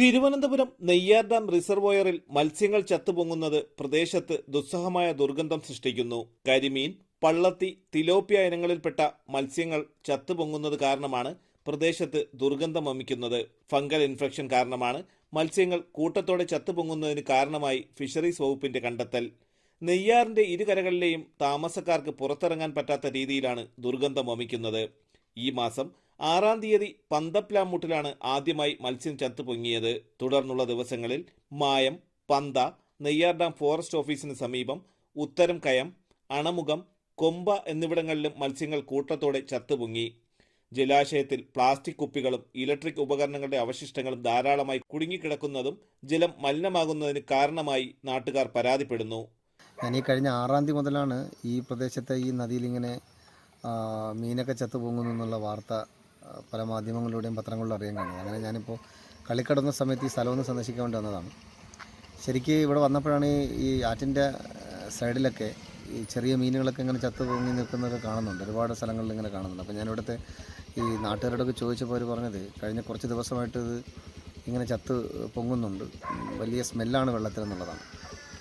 Thiruvananthapuram Neyyar dam റിസർവോയറിൽ മത്സ്യങ്ങൾ ചത്തുപൊങ്ങുന്നത് പ്രദേശത്ത് ദുസ്സഹമായ ദുർഗന്ധം സൃഷ്ടിക്കുന്നു. കരിമീൻ പള്ളത്തി തിലോപ്യ ഇനങ്ങളിൽപ്പെട്ട മത്സ്യങ്ങൾ ചത്തുപൊങ്ങുന്നത് കാരണമാണ് പ്രദേശത്ത് ദുർഗന്ധം വമിക്കുന്നത്. ഫംഗൽ ഇൻഫെക്ഷൻ കാരണമാണ് മത്സ്യങ്ങൾ കൂട്ടത്തോടെ ചത്തുപൊങ്ങുന്നതിന് കാരണമായി ഫിഷറീസ് വകുപ്പിന്റെ കണ്ടെത്തൽ. നെയ്യാറിന്റെ ഇരുകരകളിലെയും താമസക്കാർക്ക് പുറത്തിറങ്ങാൻ പറ്റാത്ത രീതിയിലാണ് ദുർഗന്ധം വമിക്കുന്നത്. ഈ മാസം ആറാം തീയതി പന്തപ്ലാമൂട്ടിലാണ് ആദ്യമായി മത്സ്യം ചത്തുപൊങ്ങിയത്. തുടർന്നുള്ള ദിവസങ്ങളിൽ മായം പന്ത നെയ്യാർ ഡാം ഫോറസ്റ്റ് ഓഫീസിന് സമീപം ഉത്തരം കയം അണമുഖം കൊമ്പ എന്നിവിടങ്ങളിലും മത്സ്യങ്ങൾ കൂട്ടത്തോടെ ചത്തുപൊങ്ങി. ജലാശയത്തിൽ പ്ലാസ്റ്റിക് കുപ്പികളും ഇലക്ട്രിക് ഉപകരണങ്ങളുടെ അവശിഷ്ടങ്ങളും ധാരാളമായി കുടുങ്ങിക്കിടക്കുന്നതും ജലം മലിനമാകുന്നതിന് കാരണമായി നാട്ടുകാർ പരാതിപ്പെടുന്നു. ഞാൻ ഈ കഴിഞ്ഞ ആറാം തീയതി മുതലാണ് ഈ പ്രദേശത്തെ ഈ നദിയിൽ ഇങ്ങനെ മീനൊക്കെ ചത്തു എന്നുള്ള വാർത്ത പല മാധ്യമങ്ങളിലൂടെയും പത്രങ്ങളിലും അറിയാൻ കഴിഞ്ഞത് അങ്ങനെ ഞാനിപ്പോൾ കളിക്കടന്ന സമയത്ത് ഈ സ്ഥലമൊന്ന് സന്ദർശിക്കാൻ വേണ്ടി വന്നതാണ്. ശരിക്ക് ഇവിടെ വന്നപ്പോഴാണ് ഈ- ആറ്റിന്റെ സൈഡിലൊക്കെ ഈ ചെറിയ മീനുകളൊക്കെ ഇങ്ങനെ ചത്തു പൊങ്ങി നിൽക്കുന്നതൊക്കെ കാണുന്നുണ്ട്. ഒരുപാട് സ്ഥലങ്ങളിൽ ഇങ്ങനെ കാണുന്നുണ്ട്. അപ്പോൾ ഞാനിവിടുത്തെ ഈ നാട്ടുകാരോടൊക്കെ ചോദിച്ചപ്പോൾ അവർ പറഞ്ഞത് കഴിഞ്ഞ കുറച്ച് ദിവസമായിട്ട് ഇത് ഇങ്ങനെ ചത്ത് പൊങ്ങുന്നുണ്ട്. വലിയ സ്മെല്ലാണ് വെള്ളത്തിൽ എന്നുള്ളതാണ്.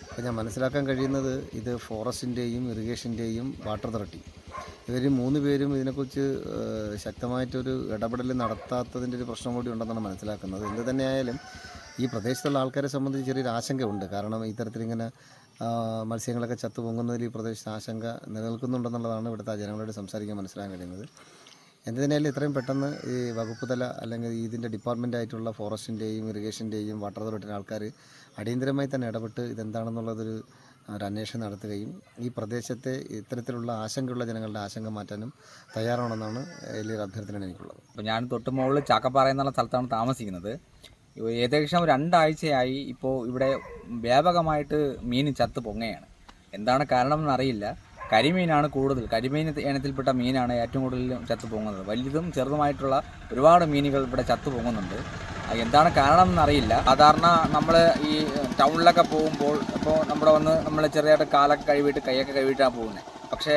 അപ്പോൾ ഞാൻ മനസ്സിലാക്കാൻ കഴിയുന്നത് ഇത് ഫോറസ്റ്റിന്റെയും ഇറിഗേഷന്റെയും വാട്ടർ അതോറിറ്റി. ഇവർ മൂന്ന് പേരും ഇതിനെക്കുറിച്ച് ശക്തമായിട്ടൊരു ഇടപെടൽ നടത്താത്തതിന്റെ ഒരു പ്രശ്നം കൂടി ഉണ്ടെന്നാണ് മനസ്സിലാക്കുന്നത്. എന്ത് തന്നെയായാലും ഈ പ്രദേശത്തുള്ള ആൾക്കാരെ സംബന്ധിച്ച് ചെറിയൊരു ആശങ്കയുണ്ട്. കാരണം ഇത്തരത്തിലിങ്ങനെ മത്സ്യങ്ങളൊക്കെ ചത്തു പൊങ്ങുന്നതിൽ ഈ പ്രദേശത്ത് ആശങ്ക നിലനിൽക്കുന്നുണ്ടെന്നുള്ളതാണ് ഇവിടുത്തെ ജനങ്ങളോട് സംസാരിക്കാൻ മനസ്സിലാക്കാൻ കഴിയുന്നത്. എന്ത് തന്നെയായാലും ഇത്രയും പെട്ടെന്ന് ഈ വകുപ്പ് തല അല്ലെങ്കിൽ ഇതിന്റെ ഡിപ്പാർട്ട്മെന്റ് ആയിട്ടുള്ള ഫോറസ്റ്റിന്റെയും ഇറിഗേഷന്റെയും വാട്ടർ അതോറിറ്റിയുടെ ആൾക്കാർ അടിയന്തരമായി തന്നെ ഇടപെട്ട് ഇതെന്താണെന്നുള്ളതൊരു ഒരു അന്വേഷണം നടത്തുകയും ഈ പ്രദേശത്തെ ഇത്തരത്തിലുള്ള ആശങ്കയുള്ള ജനങ്ങളുടെ ആശങ്ക മാറ്റാനും തയ്യാറാണെന്നാണ് വലിയൊരു അഭ്യർത്ഥനയാണ് എനിക്കുള്ളത്. അപ്പോൾ ഞാൻ തൊട്ട് മുകളിൽ ചാക്കപ്പാറ എന്നുള്ള സ്ഥലത്താണ് താമസിക്കുന്നത്. ഏകദേശം രണ്ടാഴ്ചയായി ഇപ്പോൾ ഇവിടെ വ്യാപകമായിട്ട് മീൻ ചത്ത് പൊങ്ങയാണ് എന്താണ് കാരണം എന്നറിയില്ല കരിമീനാണ് കൂടുതൽ. കരിമീൻ ഇനത്തിൽപ്പെട്ട മീനാണ് ഏറ്റവും കൂടുതൽ ചത്തുപോകുന്നത്. വലുതും ചെറുതുമായിട്ടുള്ള ഒരുപാട് മീനുകൾ ഇവിടെ ചത്തുപോകുന്നുണ്ട്. എന്താണ് കാരണം എന്നറിയില്ല സാധാരണ നമ്മൾ ഈ ടൗണിലൊക്കെ പോകുമ്പോൾ ഇപ്പോൾ നമ്മുടെ വന്ന് നമ്മൾ ചെറിയതായിട്ട് കാലൊക്കെ കഴുകിയിട്ട് കൈയൊക്കെ കഴുകിയിട്ടാണ് പോകുന്നത് പക്ഷേ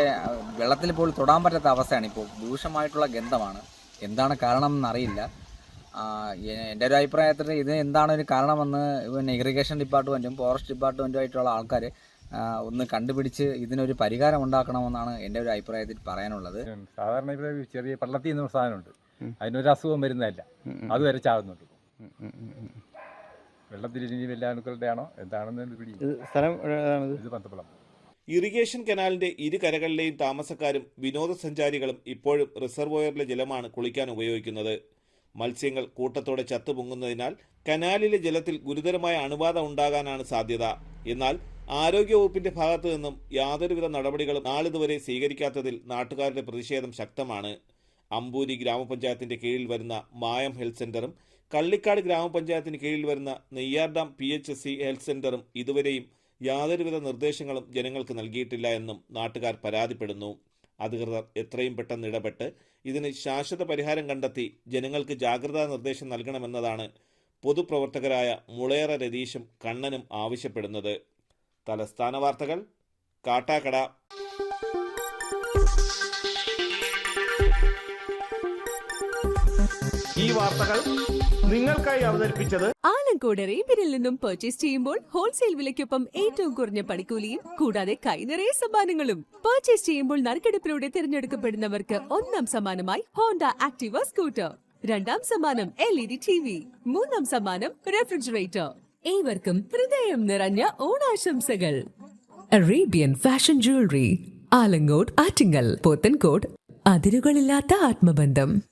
വെള്ളത്തിൽ പോലും തൊടാൻ പറ്റാത്ത അവസ്ഥയാണ് ഇപ്പോൾ രൂക്ഷമായിട്ടുള്ള ഗന്ധമാണ്. എന്താണ് കാരണം എന്നറിയില്ല എന്റെ ഒരു അഭിപ്രായത്തിൽ ഇത് എന്താണ് ഒരു കാരണമെന്ന് പിന്നെ ഇറിഗേഷൻ ഡിപ്പാർട്ട്മെന്റും ഫോറസ്റ്റ് ഡിപ്പാർട്ട്മെന്റും ആയിട്ടുള്ള ആൾക്കാർ ഒന്ന് കണ്ടുപിടിച്ച് ഇതിനൊരു പരിഹാരം ഉണ്ടാക്കണമെന്നാണ് എന്റെ ഒരു അഭിപ്രായത്തിൽ പറയാനുള്ളത്. സാധാരണ ചെറിയ പള്ളത്തി എന്ന സാധനമുണ്ട്. അതിനൊരു അസുഖം വരുന്നതല്ല. അതുവരെ ചാകുന്നുണ്ട് വെള്ളത്തിൽ ഇനി വല്ല അണുക്കളുടെ ആണോ എന്താണെന്ന് സ്ഥലം ഏതാണിത് ഇത് പന്തപ്പളം ഇറിഗേഷൻ കനാലിന്റെ ഇരു കരകളിലെയും താമസക്കാരും വിനോദസഞ്ചാരികളും ഇപ്പോഴും റിസർവോയറിലെ ജലമാണ് കുളിക്കാൻ ഉപയോഗിക്കുന്നത്. മത്സ്യങ്ങൾ കൂട്ടത്തോടെ ചത്തുപൊങ്ങുന്നതിനാൽ കനാലിലെ ജലത്തിൽ ഗുരുതരമായ അണുബാധ ഉണ്ടാകാനാണ് സാധ്യത. എന്നാൽ ആരോഗ്യവകുപ്പിന്റെ ഭാഗത്തു നിന്നും യാതൊരുവിധ നടപടികളും നാളിതുവരെ സ്വീകരിക്കാത്തതിൽ നാട്ടുകാരുടെ പ്രതിഷേധം ശക്തമാണ്. അമ്പൂരി ഗ്രാമപഞ്ചായത്തിന്റെ കീഴിൽ വരുന്ന മായം ഹെൽത്ത് സെന്ററും കള്ളിക്കാട് ഗ്രാമപഞ്ചായത്തിന് കീഴിൽ വരുന്ന Neyyar dam P H S C health സെന്ററും ഇതുവരെയും യാതൊരുവിധ നിർദ്ദേശങ്ങളും ജനങ്ങൾക്ക് നൽകിയിട്ടില്ല എന്നും നാട്ടുകാർ പരാതിപ്പെടുന്നു. അധികൃതർ എത്രയും പെട്ടെന്ന് ഇടപെട്ട് ഇതിന് ശാശ്വത പരിഹാരം കണ്ടെത്തി ജനങ്ങൾക്ക് ജാഗ്രതാ നിർദ്ദേശം നൽകണമെന്നതാണ് പൊതുപ്രവർത്തകരായ മുളയറ രതീഷും കണ്ണനും ആവശ്യപ്പെടുന്നത്. തലസ്ഥാന വാർത്തകൾ കാട്ടാക്കട. ഈ വാർത്തകൾ നിങ്ങൾക്കായി അവതരിപ്പിച്ചത് ആലങ്കോട് റേബിനിൽ നിന്നും പർച്ചേസ് ചെയ്യുമ്പോൾ ഹോൾസെയിൽ വിലയ്ക്കൊപ്പം ഏറ്റവും കുറഞ്ഞ പണിക്കൂലിയും കൂടാതെ കൈനിറയെ സമ്മാനങ്ങളും. പർച്ചേസ് ചെയ്യുമ്പോൾ നറുക്കെടുപ്പിലൂടെ തിരഞ്ഞെടുക്കപ്പെടുന്നവർക്ക് ഒന്നാം സമ്മാനമായി ഹോണ്ട ആക്ടിവ സ്കൂട്ടർ രണ്ടാം സമ്മാനം L E D T V മൂന്നാം സമ്മാനം റെഫ്രിജറേറ്റർ ഏവർക്കും ഹൃദയം നിറഞ്ഞ ഓണാശംസകൾ. Arabian fashion jewellery Alamcode Attingal Pothencode അതിരുകളില്ലാത്ത ആത്മബന്ധം.